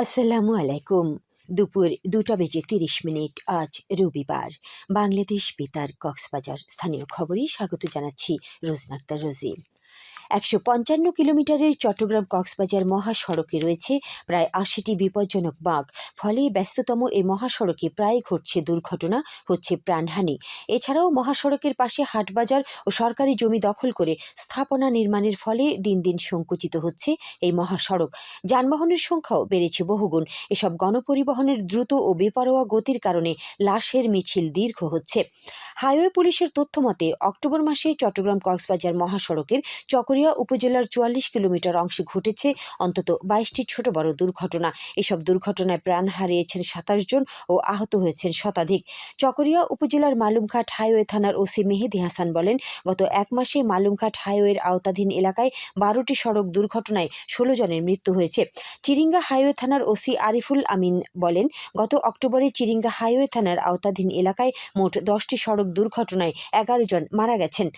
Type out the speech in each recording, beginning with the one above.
আসসালামু আলাইকুম দুপুর দুটা বেজে তিরিশ মিনিট আজ রবিবার। বাংলাদেশ বেতার কক্সবাজার স্থানীয় খবরে স্বাগত জানাচ্ছি রোজনাক্তার রোজি। একশো পঞ্চান্ন কিলোমিটারের চট্টগ্রাম কক্সবাজার মহাসড়কে রয়েছে প্রায় আশিটি বিপজ্জনক বাঘ। ফলে ব্যস্ততম এই মহাসড়কে প্রায় ঘটছে দুর্ঘটনা, হচ্ছে প্রাণহানি। এছাড়াও মহাসড়কের পাশে হাটবাজার ও সরকারি জমি দখল করে স্থাপনা নির্মাণের ফলে দিন দিন সংকুচিত হচ্ছে এই মহাসড়ক। যানবাহনের সংখ্যাও বেড়েছে বহুগুণ। এসব গণপরিবহনের দ্রুত ও বেপরোয়া গতির কারণে লাশের মিছিল দীর্ঘ হচ্ছে। হাইওয়ে পুলিশের তথ্য মতে, অক্টোবর মাসে চট্টগ্রাম কক্সবাজার মহাসড়কের চকরিয়া উপজেলার চুয়াল্লিশ কিলোমিটার অংশে ঘটেছে অন্তত বাইশটি ছোট বড় দুর্ঘটনা। এসব দুর্ঘটনায় প্রাণ হারিয়েছেন সাতাশ জন ও আহত হয়েছেন শতাধিক। চকরিয়া উপজেলার মালুমঘাট হাইওয়ে থানার ওসি মেহেদি হাসান বলেন, গত এক মাসে মালুমঘাট হাইওয়ের আওতাধীন এলাকায় বারোটি সড়ক দুর্ঘটনায় ষোলো জনের মৃত্যু হয়েছে। চিরিঙ্গা হাইওয়ে থানার ওসি আরিফুল আমিন বলেন, গত অক্টোবরে চিরিঙ্গা হাইওয়ে থানার আওতাধীন এলাকায় মোট দশটি সড়ক দুর্ঘটনায় এগারো জন মারা গেছেন।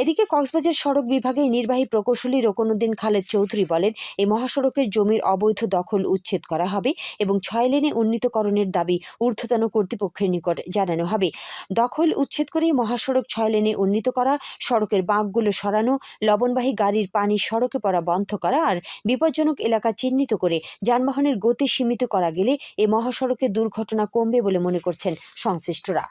এদিকে কক্সবাজার সড়ক বিভাগের নির্বাহী প্রকৌশলী রোকনুদ্দিন খালেদ চৌধুরী বলেন, এই মহাসড়কের জমির অবৈধ দখল উচ্ছেদ করা হবে এবং ছয় লেনে উন্নীতকরণের দাবি ঊর্ধ্বতন কর্তৃপক্ষের নিকট জানানো হবে। দখল উচ্ছেদ করে মহাসড়ক ছয় লেনে উন্নীত করা, সড়কের বাঁকগুলো সরানো, লবণবাহী গাড়ির পানি সড়কে পড়া বন্ধ করা আর বিপজ্জনক এলাকা চিহ্নিত করে যানবাহনের গতি সীমিত করা গেলে এই মহাসড়কে দুর্ঘটনা কমবে বলে মনে করছেন সংশ্লিষ্টরা।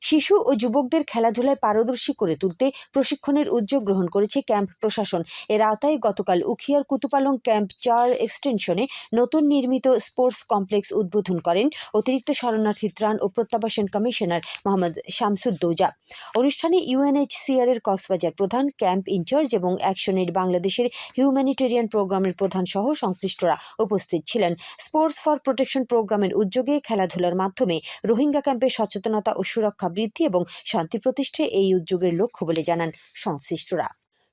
শিশু ও যুবকদের খেলাধুলায় পারদর্শী করে তুলতে প্রশিক্ষণের উদ্যোগ গ্রহণ করেছে ক্যাম্প প্রশাসন। এর আওতায় গতকাল উখিয়ার কুতুপালং ক্যাম্প চার এক্সটেনশনে নতুন নির্মিত স্পোর্টস কমপ্লেক্স উদ্বোধন করেন অতিরিক্ত শরণার্থী ত্রাণ ও প্রত্যাবাসন কমিশনার মোহাম্মদ শামসুদ্দৌজা অনুষ্ঠানে ইউএনএইচসিআর এর কক্সবাজার প্রধান, ক্যাম্প ইনচার্জ এবং অ্যাকশনের বাংলাদেশের হিউম্যানিটেরিয়ান প্রোগ্রামের প্রধান সহ সংশ্লিষ্টরা উপস্থিত ছিলেন। স্পোর্টস ফর প্রোটেকশন প্রোগ্রামের উদ্যোগে খেলাধুলার মাধ্যমে রোহিঙ্গা ক্যাম্পে সচেতনতা ও সুরক্ষা বৃদ্ধি এবং শান্তি প্রতিষ্ঠায় এই উদ্যোগের লক্ষ্য বলে জানান সংশ্লিষ্টরা।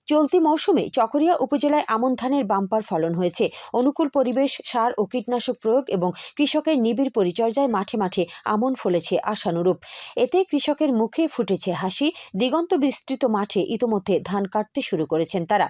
চলতি মৌসুমে চকরিয়া উপজেলায় আমন ধানের বাম্পার ফলন হয়েছে। অনুকূল পরিবেশ, সার ও কীটনাশক প্রয়োগ এবং কৃষকের নিবিড় পরিচর্যায় মাঠে মাঠে আমন ফলেছে আশানুরূপ। এতে কৃষকের মুখে ফুটেছে হাসি, দিগন্ত বিস্তৃত মাঠে ইতোমধ্যে ধান কাটতে শুরু করেছেন তারা।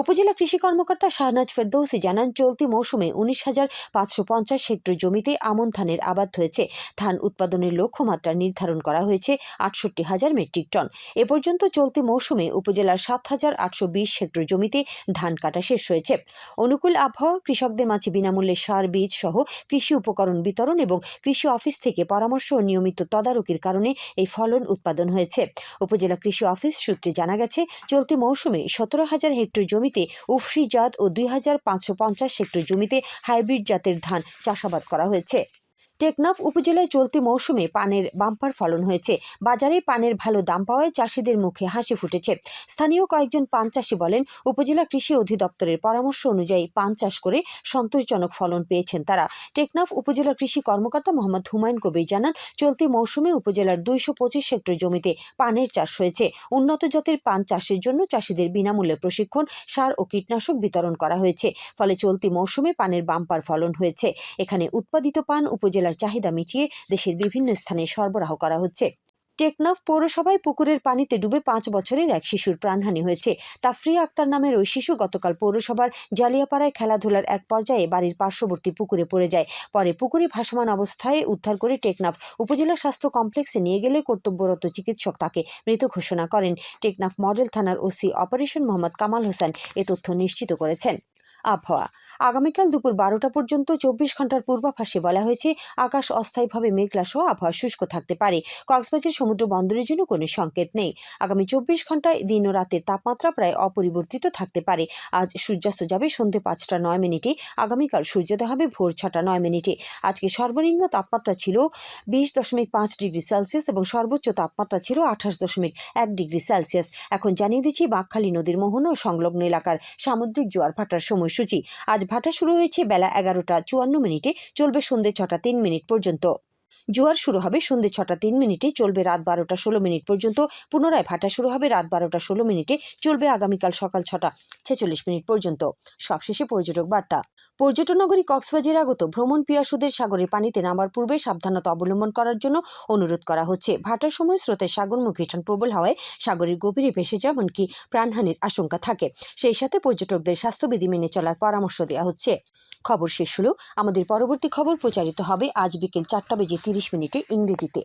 উপজেলা কৃষি কর্মকর্তা শাহনাজ ফেরদৌসি জানান, চলতি মৌসুমে উনিশ হাজার পাঁচশো পঞ্চাশ হেক্টর জমিতে আমন ধানের আবাদ হয়েছে। ধান উৎপাদনের লক্ষ্যমাত্রা নির্ধারণ করা হয়েছে আটষট্টি হাজার মেট্রিক টন। এ পর্যন্ত চলতি মৌসুমে উপজেলার সাত হাজার আটশো বিশ হেক্টর জমিতে ধান কাটা শেষ হয়েছে। অনুকূল আবহাওয়া, কৃষকদের মাঝে বিনামূল্যে সার, বীজ সহ কৃষি উপকরণ বিতরণ এবং কৃষি অফিস থেকে পরামর্শ ও নিয়মিত তদারকির কারণে এই ফলন উৎপাদন হয়েছে। উপজেলা কৃষি অফিস সূত্রে জানা গেছে, চলতি মৌসুমে সতেরো হাজার হেক্টর জমিতে উফরি জাত ও দুই হাজার পাঁচশো পঞ্চাশ হেক্টর জমিতে হাইব্রিড জাতের ধান চাষাবাদ করা হয়েছে। টেকনাফ উপজেলায় চলতি মৌসুমে পানের বাম্পার ফলন হয়েছে। বাজারে পানের ভালো দাম পাওয়ায় চাষিদের মুখে হাসি ফুটেছে। স্থানীয় কয়েকজন পান চাষি বলেন, উপজেলা কৃষি অধিদপ্তরের পরামর্শ অনুযায়ী পান চাষ করে সন্তোষজনক ফলন পেয়েছেন তারা। টেকনাফ উপজেলা কৃষি কর্মকর্তা মোহাম্মদ হুমায়ুন কবির জানান, চলতি মৌসুমে উপজেলার দুইশো পঁচিশ হেক্টর জমিতে পানের চাষ হয়েছে। উন্নত জাতের পান চাষের জন্য চাষিদের বিনামূল্যে প্রশিক্ষণ, সার ও কীটনাশক বিতরণ করা হয়েছে। ফলে চলতি মৌসুমে পানের বাম্পার ফলন হয়েছে। এখানে উৎপাদিত পান উপজেলার চাহিদা মিটিয়ে দেশের বিভিন্ন স্থানে সরবরাহ করা হচ্ছে। টেকনাফ পৌরসভায় পুকুরের পানিতে ডুবে পাঁচ বছরের এক শিশুর প্রাণহানি হয়েছে। তাফরিয়া আক্তার নামের ওই শিশু গতকাল পৌরসভার জালিয়াপাড়ায় খেলাধুলার এক পর্যায়ে বাড়ির পার্শ্ববর্তী পুকুরে পড়ে যায়। পরে পুকুরে ভাসমান অবস্থায় উদ্ধার করে টেকনাফ উপজেলা স্বাস্থ্য কমপ্লেক্সে নিয়ে গেলে কর্তব্যরত চিকিৎসক তাকে মৃত ঘোষণা করেন। টেকনাফ মডেল থানার ওসি অপারেশন মোহাম্মদ কামাল হোসেন এ তথ্য নিশ্চিত করেছেন। আবহাওয়া। আগামীকাল দুপুর বারোটা পর্যন্ত চব্বিশ ঘণ্টার পূর্বাভাসে বলা হয়েছে, আকাশ অস্থায়ীভাবে মেঘলা সহ আবহাওয়া শুষ্ক থাকতে পারে। কক্সবাজার সমুদ্র বন্দরের জন্য কোনো সংকেত নেই। আগামী চব্বিশ ঘন্টায় দিন ও রাতের তাপমাত্রা প্রায় অপরিবর্তিত থাকতে পারে। আজ সূর্যাস্ত যাবে সন্ধ্যে পাঁচটা নয় মিনিটে, আগামীকাল সূর্যোদয় হবে ভোর ছটা নয় মিনিটে। আজকে সর্বনিম্ন তাপমাত্রা ছিল বিশ দশমিক পাঁচ ডিগ্রি সেলসিয়াস এবং সর্বোচ্চ তাপমাত্রা ছিল আঠাশ দশমিক এক ডিগ্রি সেলসিয়াস। এখন জানিয়ে দিচ্ছি বাঁকখালী নদীর মোহনা ও সংলগ্ন এলাকার সামুদ্রিক জোয়ার ভাটার সময়সূচি। আজ ভাটা শুরু হয়েছে বেলা এগারোটা চুয়ান্ন মিনিটে। চলবে সন্ধ্যে ছটা তিন মিনিট পর্যন্ত। জোয়ার শুরু হবে সন্ধ্যে ছটা তিন মিনিটে, চলবে রাত বারোটা ষোলো মিনিট পর্যন্ত। পুনরায় ভাটা শুরু হবে রাত বারোটা ষোলো মিনিটে, চলবে আগামীকাল সকাল ছটা ছেচল্লিশ মিনিট পর্যন্ত। সবশেষে পর্যটক বার্তা। পর্যটন নগরী কক্সবাজার আগত ভ্রমণ পিয়াসুদের সাগরের পানিতে নামার পূর্বে সাবধানতা অবলম্বন করার জন্য অনুরোধ করা হচ্ছে। ভাটার সময় স্রোতের সাগরমুখী টান প্রবল হওয়ায় সাগরের গভীরে ভেসে যায়, এমনকি প্রাণহানির আশঙ্কা থাকে। সেই সাথে পর্যটকদের স্বাস্থ্যবিধি মেনে চলার পরামর্শ দেওয়া হচ্ছে। খবর শেষ হলো। আমাদের পরবর্তী খবর প্রচারিত হবে আজ বিকেল চারটা বেজে তিরিশ মিনিটে ইংরেজিতে।